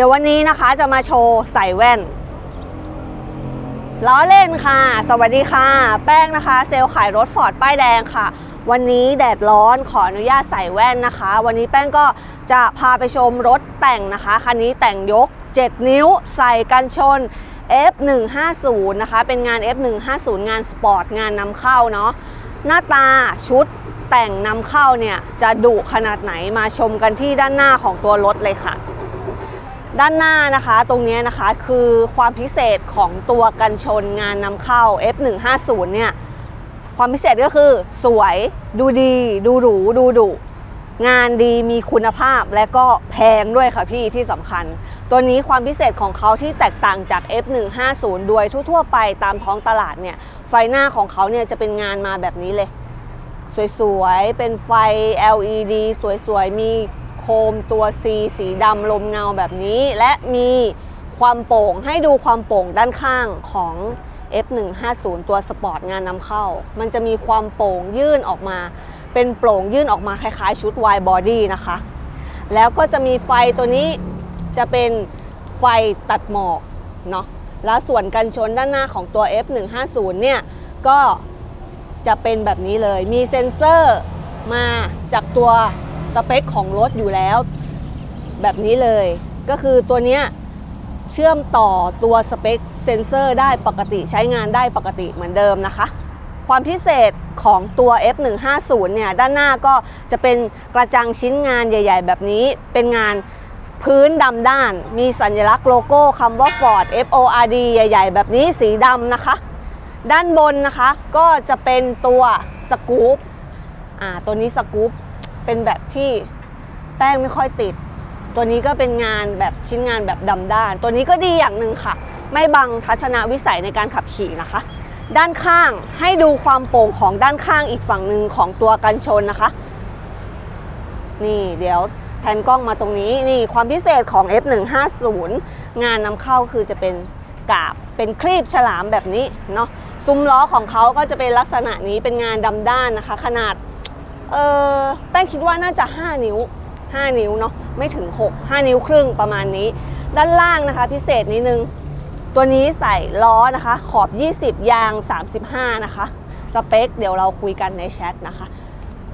ดี๋ยววันนี้นะคะจะมาโชว์ใส่แว่นล้อเล่นค่ะ สวัสดีค่ะ แป้งนะคะ เซลล์ขายรถฟอร์ดป้ายแดงค่ะ วันนี้แดดร้อนขออนุญาตใส่แว่นนะคะ วันนี้แป้งก็จะพาไปชมรถแต่งนะคะ คันนี้แต่งยก 7 นิ้วใส่กันชน F150 นะคะ เป็นงาน F150 งานสปอร์ตงานนำเข้าเนาะ หน้าตาชุดแต่งนำเข้าเนี่ย จะดุขนาดไหนมาชมกันที่ด้านหน้าของตัวรถเลยค่ะ ด้านหน้านะคะ ตรงนี้นะคะคือความพิเศษของตัวกันชนงานนำเข้า F150 เนี่ยความพิเศษก็คือสวยดูดี ดูหรูดูดุงานดีมีคุณภาพและก็แพงด้วยค่ะพี่ที่สำคัญ ตัวนี้ความพิเศษของเขาที่แตกต่างจาก F150 ด้วยทั่วๆไปตามท้องตลาดเนี่ย ไฟหน้าของเขาเนี่ยจะเป็นงานมาแบบนี้เลย สวยๆ เป็นไฟ LED สวยๆ มี มตัว C สีดำลมเงาแบบนี้ และมีความโป่งให้ดูความโป่งด้านข้างของ F150 ตัวสปอร์ตงานนำเข้า มันจะมีความโป่งยื่นออกมา เป็นโปร่งยื่นออกมาคล้ายๆ ชุด wide body นะคะ แล้วก็จะมีไฟตัวนี้จะเป็นไฟตัดหมอกเนาะแล้วส่วนกันชนด้านหน้าของตัว F150 เนี่ยก็จะเป็นแบบนี้เลย มีเซ็นเซอร์มาจากตัว สเปคของรถอยู่แล้ว แบบนี้เลย ก็คือตัวเนี้ยเชื่อมต่อตัวสเปคเซ็นเซอร์ได้ปกติใช้งานได้ปกติเหมือนเดิมนะคะ ความพิเศษของตัว F150 เนี่ยด้านหน้าก็จะเป็นกระจังชิ้นงานใหญ่ ๆ แบบนี้เป็นงานพื้นดำด้าน มีสัญลักษณ์โลโก้คำว่า Ford FORD ใหญ่ ๆ แบบนี้สีดำนะคะ ด้านบนนะคะก็จะเป็นตัวสกู๊ปอ่าตัวนี้สกู๊ป เป็นแบบที่แป้งไม่ค่อยติด ตัวนี้ก็เป็นงานแบบชิ้นงานแบบดำด้าน ตัวนี้ก็ดีอย่างหนึ่งค่ะ ไม่บังทัศนวิสัยในการขับขี่นะคะ ด้านข้างให้ดูความโปร่งของด้านข้างอีกฝั่งหนึ่งของตัวกันชนนะคะ นี่เดี๋ยวแผนกล้องมาตรงนี้นี่ความพิเศษของ F150 งานนำเข้าคือจะเป็นกาบเป็นครีบฉลามแบบนี้เนาะซุ้มล้อของเขาก็จะเป็นลักษณะนี้เป็นงานดำด้านนะคะ ขนาด เออแป้งคิดว่าน่าจะ 5 นิ้ว 5 นิ้วเนาะไม่ถึง 6 5 นิ้วครึ่งประมาณนี้ ด้านล่างนะคะ พิเศษนิดนึง ตัวนี้ใส่ล้อนะคะ ขอบ 20 ยาง 35 นะคะ สเปค เดี๋ยวเราคุยกันในแชทนะคะ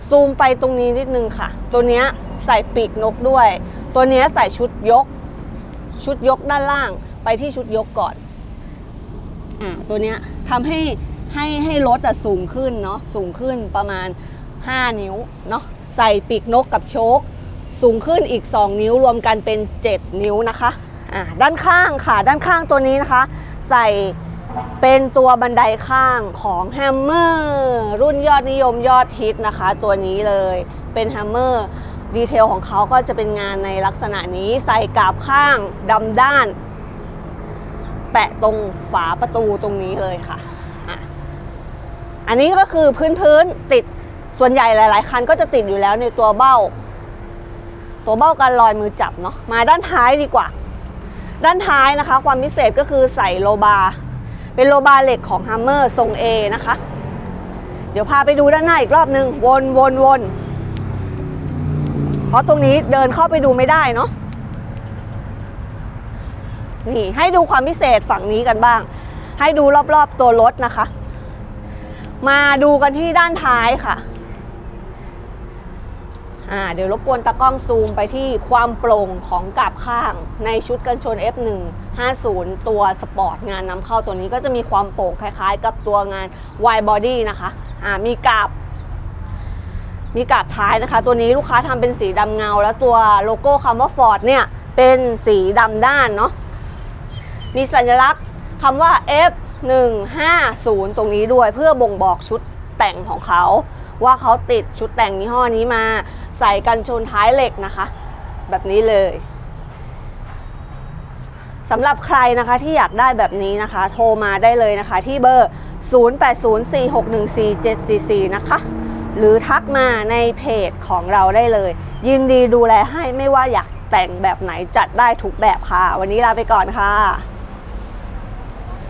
ซูมไปตรงนี้นิดนึงค่ะ ตัวนี้ใส่ปีกนกด้วย ตัวนี้ใส่ชุดยก ชุดยกด้านล่างไปที่ชุดยกก่อนอ่าตัวนี้ทำให้ให้ให้รถอะสูงขึ้นเนาะสูงขึ้นประมาณ 5 นิ้วเนาะใส่ปีกนกกับโชคสูงขึ้นอีก 2 นิ้วรวมกันเป็น 7 นิ้วนะคะอ่าด้านข้างค่ะด้านข้างตัวนี้นะคะ ใส่เป็นตัวบันไดข้างของแฮมเมอร์รุ่นยอดนิยมยอดฮิตนะคะ ตัวนี้เลยเป็นแฮมเมอร์ดีเทลของเขาก็จะเป็นงานในลักษณะนี้ใส่กาบข้างดำด้าน แปะตรงฝาประตูตรงนี้เลยค่ะ อันนี้ก็คือพื้นพื้นติด ส่วนใหญ่หลาย ๆ คันก็จะติดอยู่แล้วในตัวเบ้า ตัวเบ้าการลอยมือจับเนาะมาด้านท้ายดีกว่า ด้านท้ายนะคะ ความพิเศษก็คือใส่โลบาร์เป็นโลบาร์เหล็กของ Hammer ทรง A นะคะ เดี๋ยวพาไปดูด้านหน้าอีกรอบนึง วนวนวนเพราะตรงนี้เดินเข้าไปดูไม่ได้เนาะนี่ให้ดูความพิเศษฝั่งนี้กันบ้าง ให้ดูรอบๆตัวรถนะคะ มาดูกันที่ด้านท้ายค่ะ อ่าเดี๋ยวรบกวนตากล้องซูมไปที่ความโปร่งของกาบข้างในชุดกันชน F150 ตัวสปอร์ตงานนำเข้าตัวนี้ก็จะมีความโปร่งคล้ายๆ กับตัวงาน wide body นะคะอ่ามีกาบ มีกาบท้ายนะคะ ตัวนี้ลูกค้าทำเป็นสีดำเงา แล้วตัวโลโก้คำว่า Ford เนี่ยเป็นสีดำด้านเนาะมีสัญลักษณ์คำว่า F150 ตรงนี้ด้วยเพื่อบ่งบอกชุดแต่งของเขาว่าเขาติดชุดแต่งยี่ห้อนี้มา ใส่กันชนท้ายเหล็กนะคะ แบบนี้เลยสำหรับใครนะคะที่อยากได้แบบนี้นะคะ โทรมาได้เลยนะคะ ที่เบอร์ 0804614744 นะคะ หรือทักมาในเพจของเราได้เลย ยินดีดูแลให้ไม่ว่าอยากแต่งแบบไหนจัดได้ทุกแบบค่ะ วันนี้ลาไปก่อนค่ะ